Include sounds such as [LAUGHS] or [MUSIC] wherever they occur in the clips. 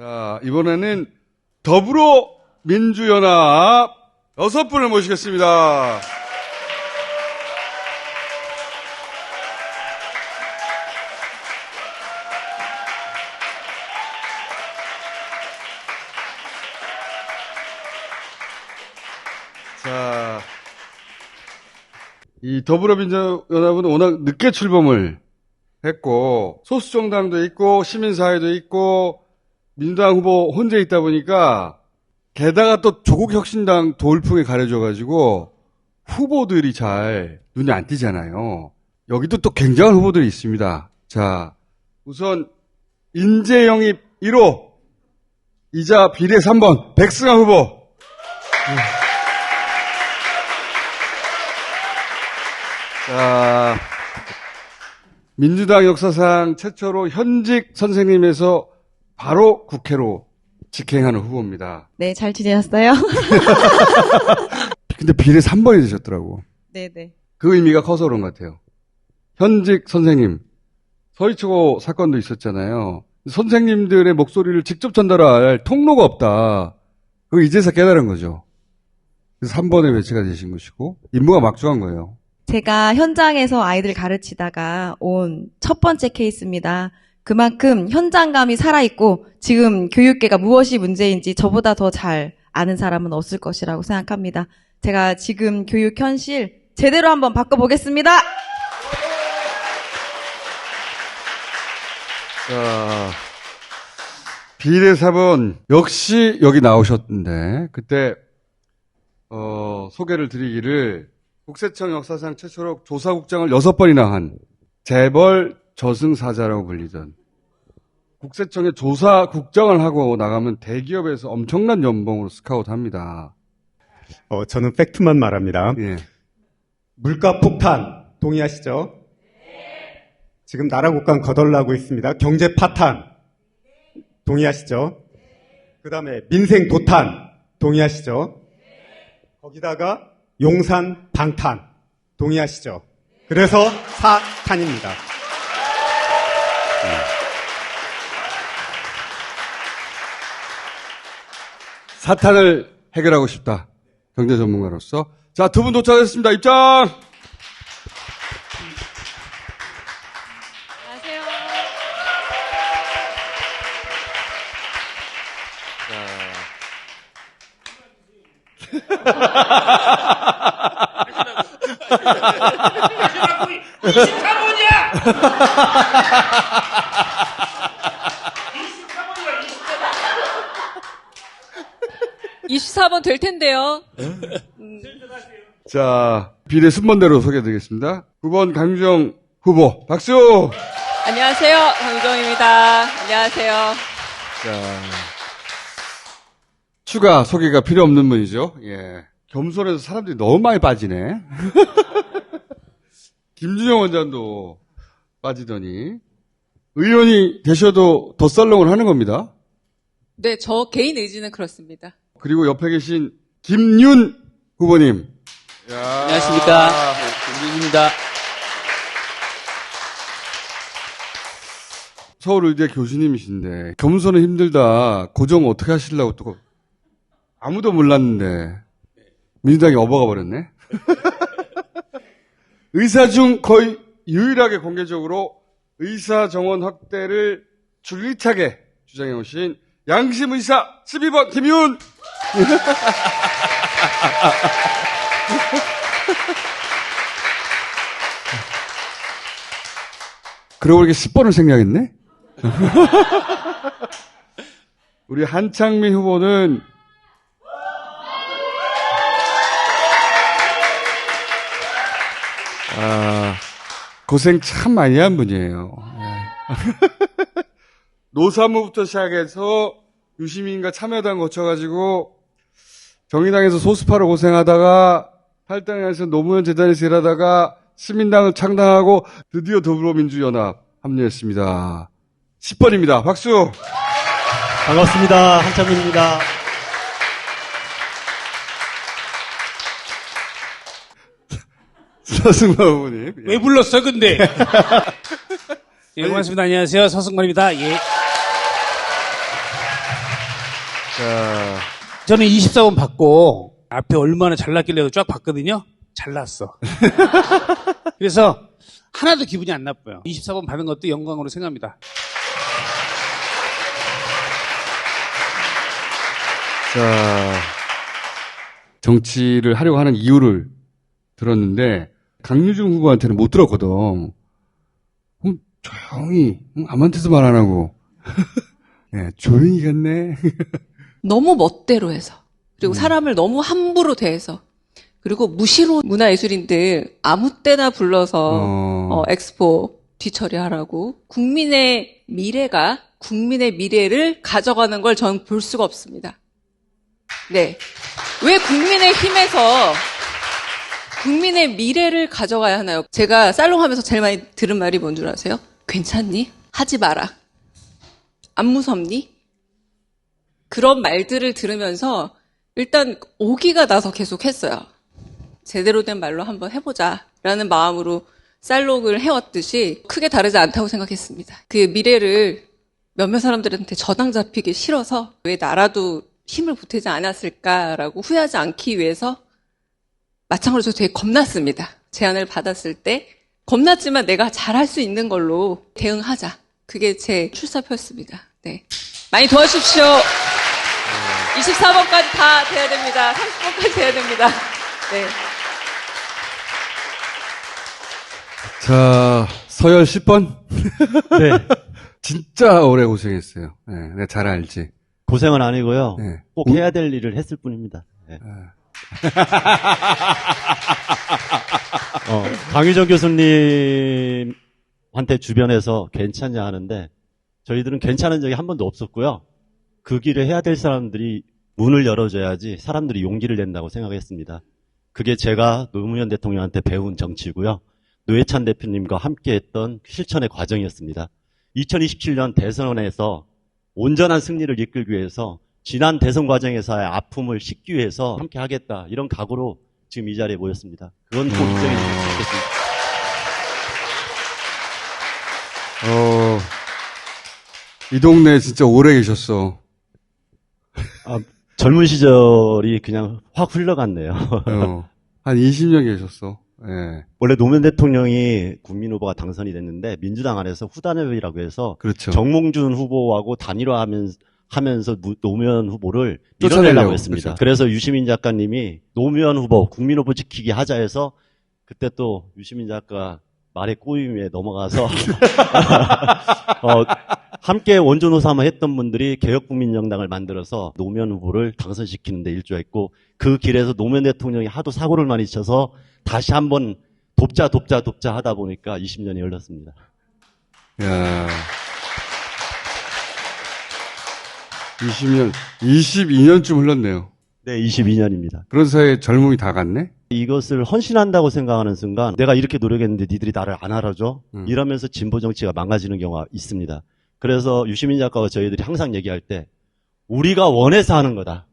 자, 이번에는 더불어 민주연합 여섯 분을 모시겠습니다. 자, 이 더불어민주연합은 워낙 늦게 출범을 했고, 소수 정당도 있고, 시민사회도 있고, 민주당 후보 혼자 있다 보니까, 게다가 또 조국 혁신당 돌풍에 가려져가지고, 후보들이 잘 눈에 안 띄잖아요. 여기도 또 굉장한 후보들이 있습니다. 자, 우선, 인재 영입 1호, 이자 비례 3번, 백승환 후보. 자, 민주당 역사상 최초로 현직 선생님에서 바로 국회로 직행하는 후보입니다. 네, 잘 지내셨어요? [LAUGHS] 근데 비례 3번이 되셨더라고. 네네. 그 의미가 커서 그런 것 같아요. 현직 선생님. 서희초 사건도 있었잖아요. 선생님들의 목소리를 직접 전달할 통로가 없다. 그거 이제서 깨달은 거죠. 그래서 3번에 배치가 되신 것이고, 임무가 막중한 거예요. 제가 현장에서 아이들 가르치다가 온 첫 번째 케이스입니다. 그만큼 현장감이 살아있고 지금 교육계가 무엇이 문제인지 저보다 더 잘 아는 사람은 없을 것이라고 생각합니다. 제가 지금 교육 현실 제대로 한번 바꿔보겠습니다. 자, 4번 역시 여기 나오셨는데 그때 어, 소개를 드리기를 국세청 역사상 최초로 조사국장을 여섯 번이나 한 재벌 저승사자라고 불리던 국세청에 조사국장을 하고 나가면 대기업에서 엄청난 연봉으로 스카웃합니다. 어, 저는 팩트만 말합니다. 예. 물가 폭탄 동의하시죠? 지금 나라 국간 거덜나고 있습니다. 경제 파탄 동의하시죠? 그 다음에 민생 도탄 동의하시죠? 거기다가 용산 방탄 동의하시죠? 그래서 사탄입니다. 사탄을 해결하고 싶다. 경제 전문가로서. 자, 두 분 도착했습니다. 입장! 안녕하세요. 이십 사번될 텐데요. 자, 비례 순번대로 소개해드리겠습니다. 9번 강주영 후보, 박수! 안녕하세요. 강정입니다. 안녕하세요. 자, 추가 소개가 필요 없는 분이죠. 예. 겸손해서 사람들이 너무 많이 빠지네. [LAUGHS] 김준영 원장도 빠지더니, 의원이 되셔도 더 썰렁을 하는 겁니다. 네, 저 개인 의지는 그렇습니다. 그리고 옆에 계신 김윤 후보님. 안녕하십니까. 네, 김준입니다. 서울의대 교수님이신데 겸손은 힘들다. 고정 어떻게 하시려고 또 아무도 몰랐는데 민주당이 업어가 버렸네. [LAUGHS] 의사 중 거의 유일하게 공개적으로 의사 정원 확대를 줄기차게 주장해 오신 양심 의사 12번 김윤. 그러고 보니까 10번을 생략했네? [LAUGHS] 우리 한창민 후보는 아, 고생 참 많이 한 분이에요. 예. [LAUGHS] 노사무부터 시작해서 유시민과 참여당 거쳐가지고 정의당에서 소수파로 고생하다가 탈당해서 노무현 재단에서 일하다가 시민당을 창당하고 드디어 더불어민주연합 합류했습니다. 10번입니다. 박수! 반갑습니다. 한참민입니다. [LAUGHS] 서승만 후보님. 예. 왜 불렀어, 근데? [LAUGHS] 예, 고맙습니다. 안녕하세요. 서승만입니다. 예. 자, 저는 24번 받고 앞에 얼마나 잘났길래 쫙 봤거든요. 잘났어. [LAUGHS] 그래서 하나도 기분이 안 나빠요. 24번 받은 것도 영광으로 생각합니다. 자, 정치를 하려고 하는 이유를 들었는데, 강유중 후보한테는 못 들었거든. 음, 조용히, 음, 아무한테도 말 안 하고. [LAUGHS] 예, 조용히 갔네. [LAUGHS] 너무 멋대로 해서. 음. 그리고 사람을 너무 함부로 대해서. 그리고 무시로 문화예술인들 아무 때나 불러서 어, 어, 엑스포 뒤처리하라고 국민의 미래가 국민의 미래를 가져가는 걸 전 볼 수가 없습니다. 네. 왜 국민의 힘에서 국민의 미래를 가져가야 하나요? 제가 살롱 하면서 제일 많이 들은 말이 뭔 줄 아세요? 괜찮니? 하지 마라. 안 무섭니? 그런 말들을 들으면서 일단 오기가 나서 계속 했어요. 제대로 된 말로 한번 해보자. 라는 마음으로 쌀록을 해왔듯이 크게 다르지 않다고 생각했습니다. 그 미래를 몇몇 사람들한테 저당 잡히기 싫어서 왜 나라도 힘을 보태지 않았을까라고 후회하지 않기 위해서 마찬가지로 저 되게 겁났습니다. 제안을 받았을 때 겁났지만 내가 잘할 수 있는 걸로 대응하자. 그게 제 출사표였습니다. 네. 많이 도와주십시오. 24번까지 다 돼야 됩니다. 30번까지 돼야 됩니다. 네. 자, 서열 10번? [LAUGHS] 네. 진짜 오래 고생했어요. 예, 내가 잘 알지. 고생은 아니고요. 예. 꼭 해야 될 일을 했을 뿐입니다. 예. [LAUGHS] 어, 강유정 교수님한테 주변에서 괜찮냐 하는데 저희들은 괜찮은 적이 한 번도 없었고요. 그 길을 해야 될 사람들이 문을 열어줘야지 사람들이 용기를 낸다고 생각했습니다. 그게 제가 노무현 대통령한테 배운 정치고요. 노회찬 대표님과 함께 했던 실천의 과정이었습니다. 2027년 대선에서 온전한 승리를 이끌기 위해서 지난 대선 과정에서의 아픔을 씻기 위해서 함께 하겠다 이런 각오로 지금 이 자리에 모였습니다. 그건 꼭 인정해 주셨으면 좋겠습니다. 어, 이 동네에 진짜 오래 계셨어. 젊은 시절이 그냥 확 흘러갔네요. 어, [LAUGHS] 한 20년 계셨어. 예, 원래 노무현 대통령이 국민 후보가 당선이 됐는데 민주당 안에서 후단협이라고 해서 그렇죠. 정몽준 후보하고 단일화하면서 하면서 무- 노무현 후보를 밀어내려고 했습니다. 그렇죠. 그래서 유시민 작가님이 노무현 후보, 국민 후보 지키기 하자 해서 그때 또 유시민 작가 말의 꼬임에 넘어가서 [LAUGHS] [LAUGHS] 어, 함께 원조노사만 했던 분들이 개혁국민정당을 만들어서 노무현 후보를 당선시키는 데 일조했고 그 길에서 노무현 대통령이 하도 사고를 많이 쳐서 다시 한번 돕자 돕자 돕자 하다 보니까 20년이 흘렀습니다. 야 20년, 22년쯤 흘렀네요. 네, 22년입니다. 그런 사이에 젊음이 다 갔네? 이것을 헌신한다고 생각하는 순간 내가 이렇게 노력했는데 니들이 나를 안 알아줘? 음. 이러면서 진보 정치가 망가지는 경우가 있습니다. 그래서 유시민 작가와 저희들이 항상 얘기할 때 우리가 원해서 하는 거다.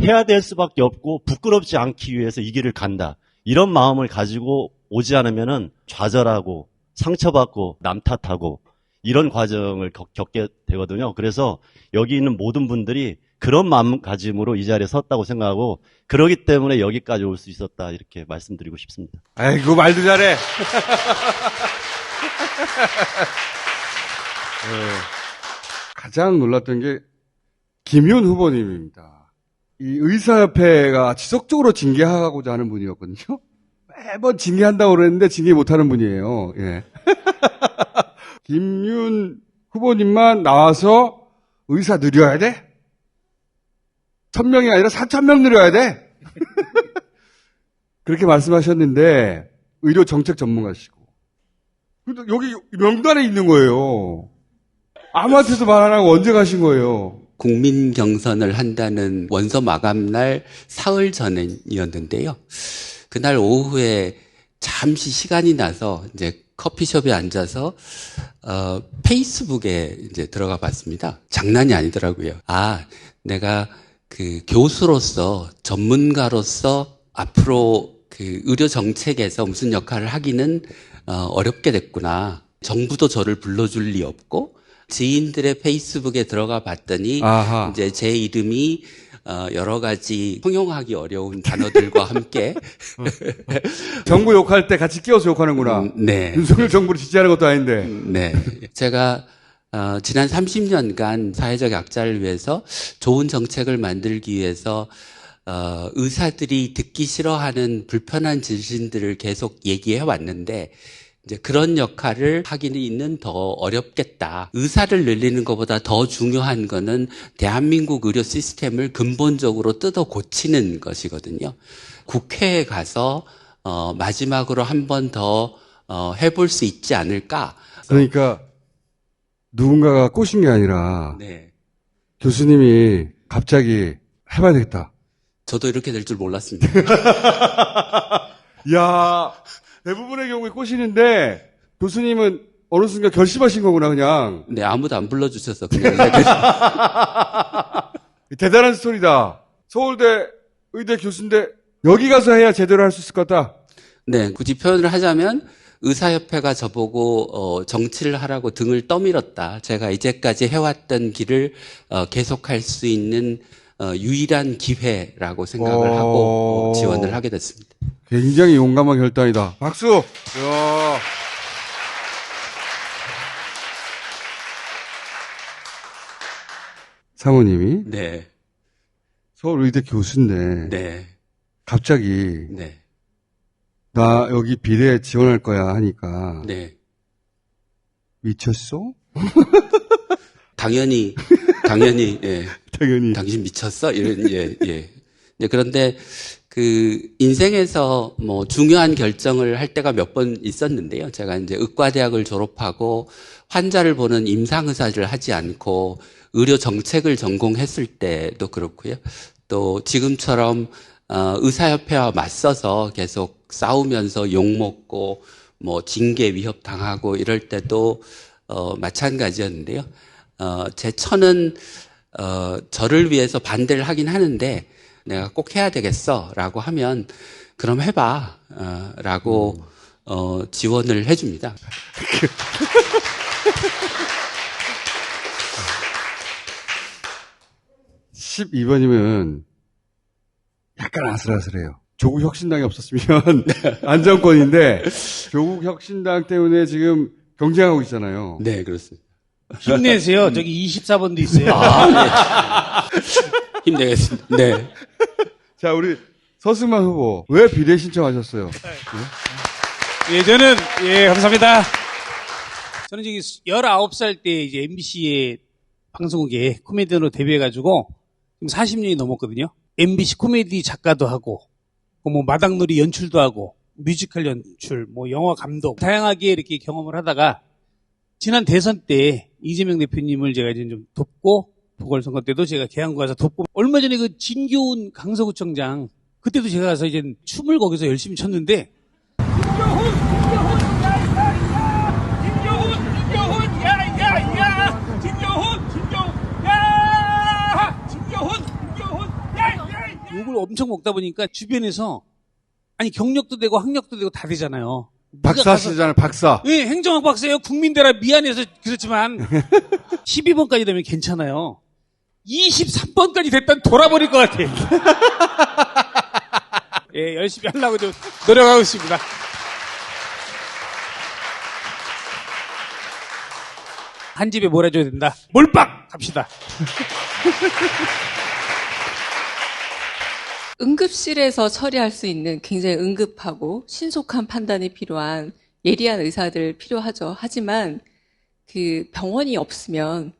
해야 될 수밖에 없고 부끄럽지 않기 위해서 이 길을 간다. 이런 마음을 가지고 오지 않으면은 좌절하고 상처받고 남 탓하고 이런 과정을 겪, 겪게 되거든요. 그래서 여기 있는 모든 분들이 그런 마음가짐으로 이 자리에 섰다고 생각하고 그러기 때문에 여기까지 올 수 있었다 이렇게 말씀드리고 싶습니다. 아이고, 말도 잘해. [LAUGHS] 예. 가장 놀랐던 게 김윤 후보님입니다. 이 의사협회가 지속적으로 징계하고자 하는 분이었거든요. 매번 징계한다고 그랬는데 징계 못하는 분이에요. 예. [LAUGHS] 김윤 후보님만 나와서 의사 늘려야 돼? 천 명이 아니라 사천 명 늘려야 돼? [LAUGHS] 그렇게 말씀하셨는데 의료 정책 전문가시고 근데 여기 명단에 있는 거예요. 아무한테도 말 안 하고 언제 가신 거예요? 국민 경선을 한다는 원서 마감 날 사흘 전이었는데요. 그날 오후에 잠시 시간이 나서 이제 커피숍에 앉아서 어, 페이스북에 이제 들어가 봤습니다. 장난이 아니더라고요. 아, 내가 그 교수로서 전문가로서 앞으로 그 의료 정책에서 무슨 역할을 하기는 어, 어렵게 됐구나. 정부도 저를 불러줄 리 없고 지인들의 페이스북에 들어가 봤더니 아하. 이제 제 이름이 어, 여러 가지 통용하기 어려운 단어들과 함께 [LAUGHS] 정부 욕할 때 같이 끼워서 욕하는구나. 음, 네. 윤석열 정부를 지지하는 것도 아닌데. 네. 제가 어, 지난 30년간 사회적 약자를 위해서 좋은 정책을 만들기 위해서 어, 의사들이 듣기 싫어하는 불편한 진실들을 계속 얘기해 왔는데 이제 그런 역할을 하기는 더 어렵겠다. 의사를 늘리는 것보다 더 중요한 거는 대한민국 의료 시스템을 근본적으로 뜯어 고치는 것이거든요. 국회에 가서 어, 마지막으로 한 번 더 어, 해볼 수 있지 않을까. 그러니까 누군가가 꼬신 게 아니라 네. 교수님이 갑자기 해봐야 되겠다. 저도 이렇게 될 줄 몰랐습니다. [LAUGHS] 야 대부분의 경우에 꼬시는데 교수님은 어느 순간 결심하신 거구나 그냥. 네, 아무도 안 불러주셔서 그냥 [LAUGHS] 대단한 스토리다. 서울대 의대 교수인데 여기 가서 해야 제대로 할 수 있을 것 같다. 네, 굳이 표현을 하자면 의사협회가 저보고 어, 정치를 하라고 등을 떠밀었다. 제가 이제까지 해왔던 길을 어, 계속할 수 있는 어, 유일한 기회라고 생각을 오. 하고 어, 지원을 하게 됐습니다. 굉장히 용감한 결단이다. 박수. 이야. 사모님이 네, 서울의대 교수인데 네, 갑자기 네, 나 여기 비례 지원할 거야 하니까 네. 미쳤어? 당연히, 당연히, 예. [LAUGHS] 당연히. 당신 미쳤어? 이런, 예, 예. 예, 그런데 그 인생에서 뭐 중요한 결정을 할 때가 몇 번 있었는데요. 제가 이제 의과대학을 졸업하고 환자를 보는 임상의사를 하지 않고 의료 정책을 전공했을 때도 그렇고요. 또 지금처럼 어, 의사협회와 맞서서 계속 싸우면서 욕먹고 뭐 징계 위협 당하고 이럴 때도 어, 마찬가지였는데요. 어, 제 처는 어, 저를 위해서 반대를 하긴 하는데 내가 꼭 해야 되겠어 라고 하면 그럼 해봐 어, 라고 어, 지원을 해줍니다. 12번이면 약간 아슬아슬해요. 조국 혁신당이 없었으면 [LAUGHS] 안정권인데 조국 혁신당 때문에 지금 경쟁하고 있잖아요. 네 그렇습니다. 힘내세요. 저기 [LAUGHS] 24번도 있어요. 힘내겠습니다. 네. 자, 우리 서승만 후보 왜 비례 신청하셨어요? 예, 저는, 예, 감사합니다. 저는 저기 19살 때 이제 MBC의 방송국에 코미디언으로 데뷔해가지고 지금 40년이 넘었거든요. MBC 코미디 작가도 하고, 뭐 마당놀이 연출도 하고, 뮤지컬 연출, 뭐 영화 감독, 다양하게 이렇게 경험을 하다가 지난 대선 때 이재명 대표님을 제가 이제 좀 돕고 보궐선거 때도 제가 계양구 가서 돕고 얼마 전에 그 진교훈 강서구청장 그때도 제가 가서 이제 춤을 거기서 열심히 췄는데 김경훈, 김경훈, 야, 야, 야, 김경훈, 김경훈, 야, 김경훈, 김경훈, 야, 야, 야. 욕을 엄청 먹다 보니까 주변에서 아니 경력도 되고 학력도 되고 다 되잖아요. 박사시잖아요, 박사. 예, 행정학 박사예요. 국민대라 미안해서 그렇지만 [LAUGHS] 12번까지 되면 괜찮아요. 23번까지 됐던 돌아버릴 것 같아. [LAUGHS] 예, 열심히 하려고 좀 노력하고 있습니다. 한 집에 몰아줘야 된다. 몰빵 갑시다. [LAUGHS] 응급실에서 처리할 수 있는 굉장히 응급하고 신속한 판단이 필요한 예리한 의사들 필요하죠. 하지만 그 병원이 없으면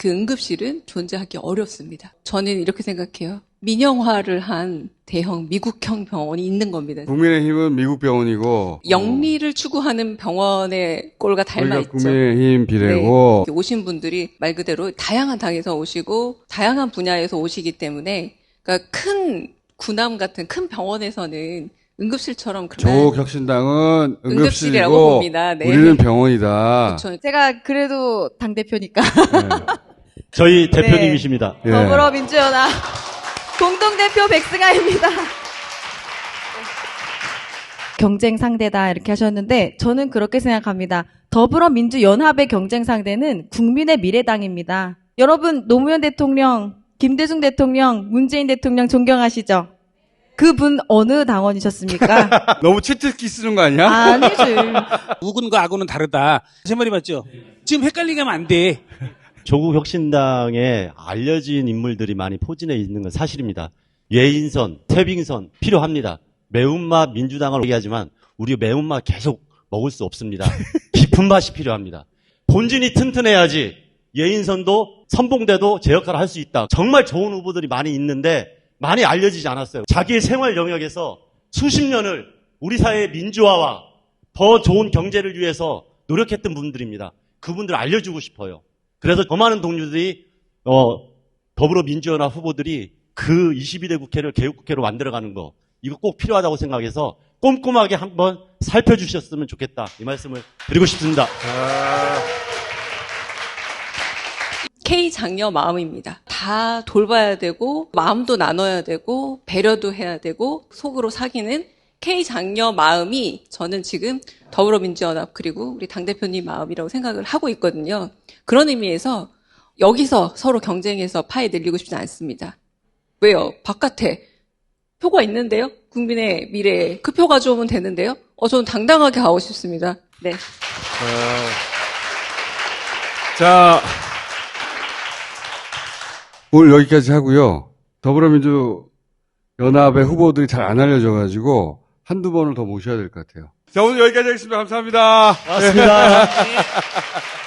그 응급실은 존재하기 어렵습니다. 저는 이렇게 생각해요. 민영화를 한 대형 미국형 병원이 있는 겁니다. 국민의힘은 미국 병원이고 영리를 추구하는 병원의 꼴과 닮아 우리가 있죠. 국민의힘 비례고 네. 오신 분들이 말 그대로 다양한 당에서 오시고 다양한 분야에서 오시기 때문에 그러니까 큰 군함 같은 큰 병원에서는 응급실처럼 그런 조국 혁신당은 응급실이라고 봅니다. 네. 우리는 병원이다. 저- 제가 그래도 당 대표니까. 저희 대표님이십니다. 예. 더불어민주연합 공동대표 백승아입니다. 경쟁 상대다 이렇게 하셨는데 저는 그렇게 생각합니다. 더불어민주연합의 경쟁 상대는 국민의 미래당입니다. 여러분 노무현 대통령, 김대중 대통령, 문재인 대통령 존경하시죠? 그분 어느 당원이셨습니까? [LAUGHS] 너무 치트키 쓰는 거 아니야? 아니지. [LAUGHS] 우군과 악군은 다르다. 제 말이 맞죠? 지금 헷갈리게 하면 안 돼. 조국 혁신당에 알려진 인물들이 많이 포진해 있는 건 사실입니다. 예인선, 태빙선 필요합니다. 매운맛 민주당을 얘기하지만 우리 매운맛 계속 먹을 수 없습니다. [LAUGHS] 깊은 맛이 필요합니다. 본진이 튼튼해야지 예인선도 선봉대도 제 역할을 할 수 있다. 정말 좋은 후보들이 많이 있는데 많이 알려지지 않았어요. 자기의 생활 영역에서 수십 년을 우리 사회의 민주화와 더 좋은 경제를 위해서 노력했던 분들입니다. 그분들 알려주고 싶어요. 그래서 더 많은 동료들이 어, 더불어민주연합 후보들이 그 22대 국회를 개혁국회로 만들어가는 거 이거 꼭 필요하다고 생각해서 꼼꼼하게 한번 살펴주셨으면 좋겠다 이 말씀을 드리고 싶습니다. K 장녀 마음입니다. 다 돌봐야 되고 마음도 나눠야 되고 배려도 해야 되고 속으로 사귀는 K 장녀 마음이 저는 지금 더불어민주연합 그리고 우리 당 대표님 마음이라고 생각을 하고 있거든요. 그런 의미에서 여기서 서로 경쟁해서 파이 늘리고 싶지 않습니다. 왜요? 바깥에 표가 있는데요. 국민의 미래에 그 표 가져오면 되는데요. 어 저는 당당하게 가고 싶습니다. 네. 자, 오늘 여기까지 하고요. 더불어민주 연합의 후보들이 잘 안 알려져 가지고 한두 번을 더 모셔야 될 것 같아요. 자, 오늘 여기까지 하겠습니다. 감사합니다. 맞습니다. [LAUGHS]